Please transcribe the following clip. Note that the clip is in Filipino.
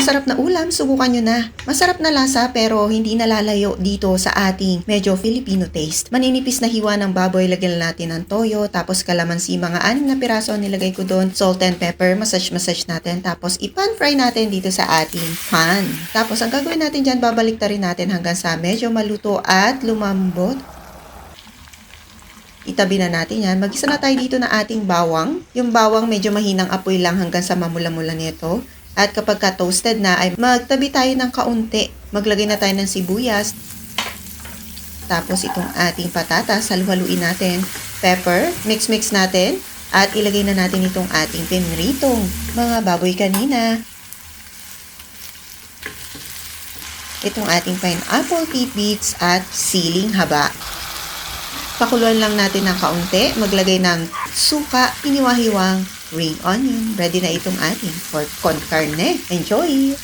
Masarap na ulam, subukan nyo na. Masarap na lasa pero hindi nalalayo dito sa ating medyo Filipino taste. Maninipis na hiwa ng baboy, lagyan natin ng toyo, tapos kalamansi, mga anim na piraso nilagay ko doon, salt and pepper, massage-massage natin, tapos ipan fry natin dito sa ating pan. Tapos ang gagawin natin dyan, babalik rin natin hanggang sa medyo maluto at lumambot. Itabi na natin yan. Magisa na tayo dito na ating bawang. Yung bawang medyo mahinang apoy lang hanggang sa mamula-mula nito. At kapag ka toasted na, ay magtabi tayo ng kaunti. Maglagay na tayo ng sibuyas. Tapos itong ating patatas, halu-haluin natin. Pepper, mix-mix natin. At ilagay na natin itong ating pinritong mga baboy kanina. Itong ating pineapple tidbits at siling haba. Pakuluan lang natin ng kaunti. Maglagay ng suka, iniwahiwang, ring onion. Ready na itong ating pork con carne. Enjoy!